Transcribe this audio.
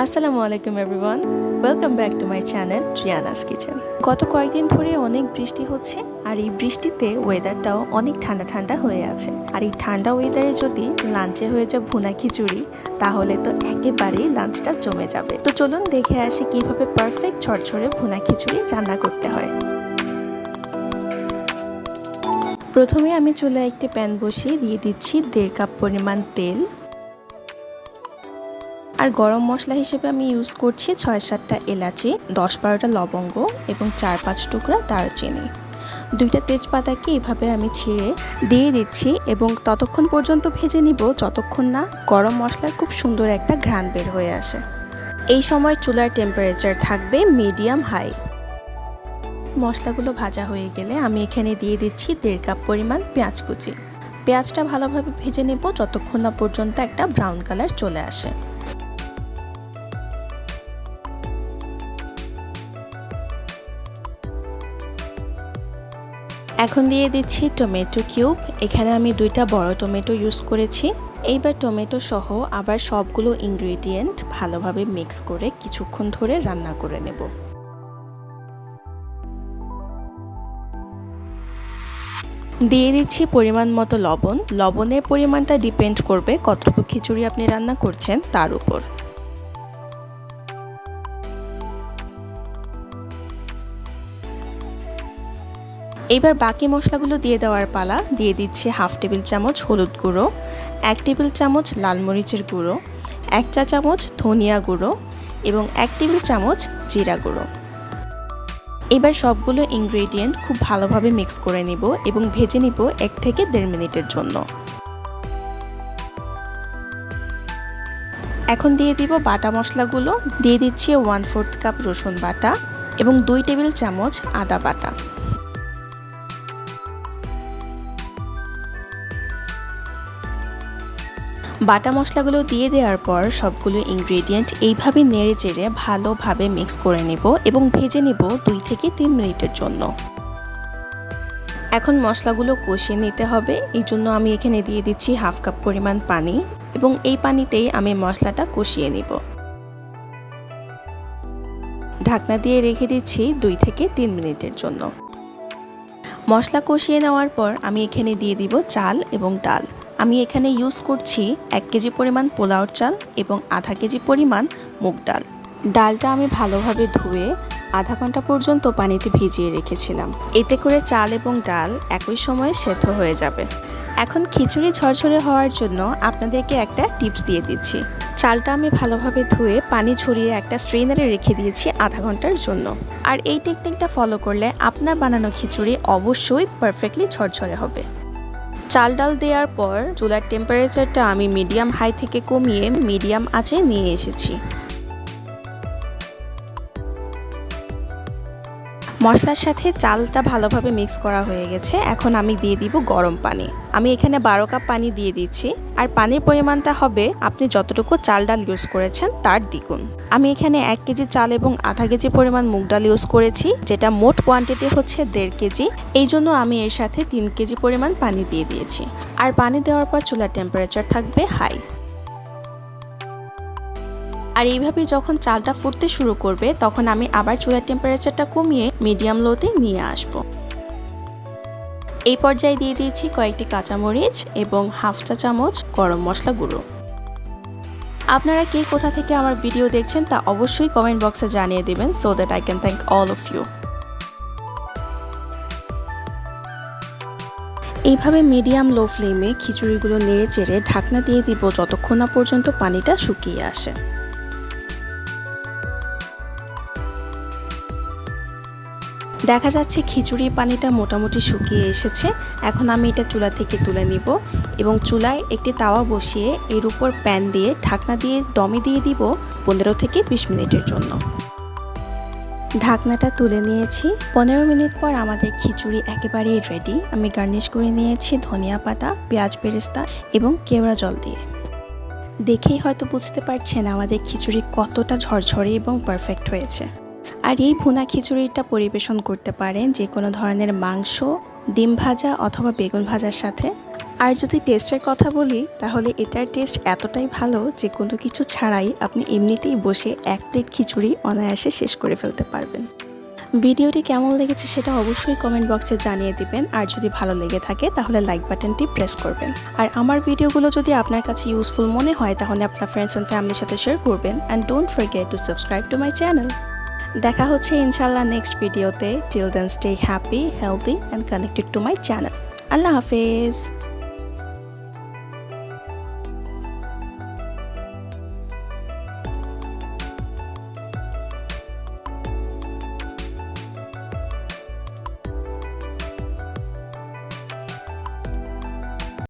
আসসালামু আলাইকুম everyone. Welcome back to my channel Riyana's kitchen গত কয়েকদিন ধরে অনেক বৃষ্টি হচ্ছে, আর এই বৃষ্টিতে ওয়েদারটাও অনেক ঠান্ডা ঠান্ডা হয়ে আছে। আর এই ঠান্ডা ওয়েদারে যদি লাঞ্চে হয়ে যায় ভুনা খিচুড়ি, তাহলে তো একেবারেই লাঞ্চটা জমে যাবে। তো চলুন দেখে আসি কীভাবে পারফেক্ট ঝরঝরে ভুনা খিচুড়ি রান্না করতে হয়। প্রথমে আমি চুলে একটি প্যান বসিয়ে দিয়ে দিচ্ছি দেড় কাপ পরিমাণ তেল। আর গরম মশলা হিসেবে আমি ইউজ করছি ছয় সাতটা এলাচি, দশ বারোটা লবঙ্গ এবং চার পাঁচ টুকরা দারচিনি। দুইটা তেজপাতাকে এভাবে আমি ছিঁড়ে দিয়ে দিচ্ছি এবং ততক্ষণ পর্যন্ত ভেজে নিব যতক্ষণ না গরম মশলার খুব সুন্দর একটা ঘ্রাণ বের হয়ে আসে। এই সময় চুলার টেম্পারেচার থাকবে মিডিয়াম হাই মশলাগুলো ভাজা হয়ে গেলে আমি এখানে দিয়ে দিচ্ছি দেড় কাপ পরিমাণ পেঁয়াজ কুচি। পেঁয়াজটা ভালোভাবে ভেজে নেব যতক্ষণ না পর্যন্ত একটা ব্রাউন কালার চলে আসে। এখন দিয়ে দিচ্ছি টমেটো কিউব। এখানে আমি দুইটা বড় টমেটো ইউজ করেছি। এইবার টমেটো সহ আবার সবগুলো ইনগ্রেডিয়েন্ট ভালোভাবে মিক্স করে কিছুক্ষণ ধরে রান্না করে নেব। দিয়ে দিচ্ছি পরিমাণ মতো লবণ। লবণের পরিমাণটা ডিপেন্ড করবে কতটুকু খিচুড়ি আপনি রান্না করছেন তার উপর। এবার বাকি মশলাগুলো দিয়ে দেওয়ার পালা। দিয়ে দিচ্ছি হাফ টেবিল চামচ হলুদ গুঁড়ো, এক টেবিল চামচ লাল মরিচের গুঁড়ো, এক চা চামচ ধনিয়া গুঁড়ো এবং এক টেবিল চামচ জিরা গুঁড়ো। এবার সবগুলো ইনগ্রেডিয়েন্ট খুব ভালোভাবে মিক্স করে নিব এবং ভেজে নিব এক থেকে দেড় মিনিটের জন্য। এখন দিয়ে দিব বাটা মশলাগুলো। দিয়ে দিচ্ছি ওয়ান ফোর্থ কাপ রসুন বাটা এবং দুই টেবিল চামচ আদা বাটা। বাটা মশলাগুলো দিয়ে দেওয়ার পর সবগুলো ইনগ্রেডিয়েন্ট এইভাবে নেড়ে চেড়ে ভালোভাবে মিক্স করে নেব এবং ভেজে নেব দুই থেকে তিন মিনিটের জন্য। এখন মশলাগুলো কষিয়ে নিতে হবে, এই জন্য আমি এখানে দিয়ে দিচ্ছি হাফ কাপ পরিমাণ পানি এবং এই পানিতেই আমি মশলাটা কষিয়ে নিব। ঢাকনা দিয়ে রেখে দিচ্ছি দুই থেকে তিন মিনিটের জন্য। মশলা কষিয়ে নেওয়ার পর আমি এখানে দিয়ে দিব চাল এবং ডাল। আমি এখানে ইউজ করছি এক কেজি পরিমাণ পোলাওর চাল এবং আধা কেজি পরিমাণ মুগ ডাল। ডালটা আমি ভালোভাবে ধুয়ে আধা ঘণ্টা পর্যন্ত পানিতে ভিজিয়ে রেখেছিলাম। এতে করে চাল এবং ডাল একই সময়ে সেদ্ধ হয়ে যাবে। এখন খিচুড়ি ঝরঝরে হওয়ার জন্য আপনাদেরকে একটা টিপস দিয়ে দিচ্ছি। চালটা আমি ভালোভাবে ধুয়ে পানি ছড়িয়ে একটা স্ট্রেনারে রেখে দিয়েছি আধা ঘণ্টার জন্য। আর এই টেকনিকটা ফলো করলে আপনার বানানো খিচুড়ি অবশ্যই পারফেক্টলি ঝরঝরে হবে। চাল ডাল দেওয়ার পর, চুলার টেম্পারেচারটা আমি মিডিয়াম হাই থেকে কমিয়ে মিডিয়াম আঁচে নিয়ে এসেছি। মশলার সাথে চালটা ভালোভাবে মিক্স করা হয়ে গেছে। এখন আমি দিয়ে দিব গরম পানি। আমি এখানে বারো কাপ পানি দিয়ে দিচ্ছি। আর পানির পরিমাণটা হবে, আপনি যতটুকু চাল ডাল ইউজ করেছেন তার দ্বিগুণ। আমি এখানে এক কেজি চাল এবং আধা কেজি পরিমাণ মুগ ডাল ইউজ করেছি, যেটা মোট কোয়ান্টিটি হচ্ছে দেড় কেজি। এই জন্য আমি এর সাথে তিন কেজি পরিমাণ পানি দিয়ে দিয়েছি। আর পানি দেওয়ার পর চুলার টেম্পারেচার থাকবে হাই আর এইভাবে যখন চালটা ফুটতে শুরু করবে, তখন আমি আবার চুলার টেম্পারেচারটা কমিয়ে মিডিয়াম লোতে নিয়ে আসব। এই পর্যায়ে দিয়ে দিয়েছি কয়েকটি কাঁচামরিচ এবং হাফ চা চামচ গরম মশলা গুঁড়ো। আপনারা কে কোথা থেকে আমার ভিডিও দেখছেন তা অবশ্যই কমেন্ট বক্সে জানিয়ে দেবেন so that I can thank all of you এইভাবে মিডিয়াম লো ফ্লেমে খিচুড়িগুলো নেড়ে চেড়ে ঢাকনা দিয়ে দিব যতক্ষণ না পর্যন্ত পানিটা শুকিয়ে আসে। দেখা যাচ্ছে খিচুড়ির পানিটা মোটামুটি শুকিয়ে এসেছে। এখন আমি এটা চুলা থেকে তুলে নিব এবং চুলায় একটি তাওয়া বসিয়ে এর উপর প্যান দিয়ে ঢাকনা দিয়ে দমে দিয়ে দিব পনেরো থেকে বিশ মিনিটের জন্য। ঢাকনাটা তুলে নিয়েছি। পনেরো মিনিট পর আমাদের খিচুড়ি একেবারেই রেডি আমি গার্নিশ করে নিয়েছি ধনিয়া পাতা, পেঁয়াজ বেরেস্তা এবং কেওড়া জল দিয়ে। দেখেই হয়তো বুঝতে পারছেন আমাদের খিচুড়ি কতটা ঝরঝরে এবং পারফেক্ট হয়েছে। আর এই ভুনা খিচুড়িটা পরিবেশন করতে পারেন যে কোনো ধরনের মাংস, ডিম ভাজা অথবা বেগুন ভাজার সাথে। আর যদি টেস্টের কথা বলি, তাহলে এটার টেস্ট এতটাই ভালো যে কোনো কিছু ছাড়াই আপনি এমনিতেই বসে এক প্লেট খিচুড়ি অনায়াসে শেষ করে ফেলতে পারবেন। ভিডিওটি কেমন লেগেছে সেটা অবশ্যই কমেন্ট বক্সে জানিয়ে দিবেন। আর যদি ভালো লেগে থাকে, তাহলে লাইক বাটনটি প্রেস করবেন। আর আমার ভিডিওগুলো যদি আপনার কাছে ইউজফুল মনে হয়, তাহলে আপনার ফ্রেন্ডস অ্যান্ড ফ্যামিলির সাথে শেয়ার করবেন। And don't forget to subscribe to my channel দেখা হচ্ছে ইনশাল্লাহ নেক্সট ভিডিওতে till then stay happy healthy and connected to my channel আল্লাহ হাফেজ।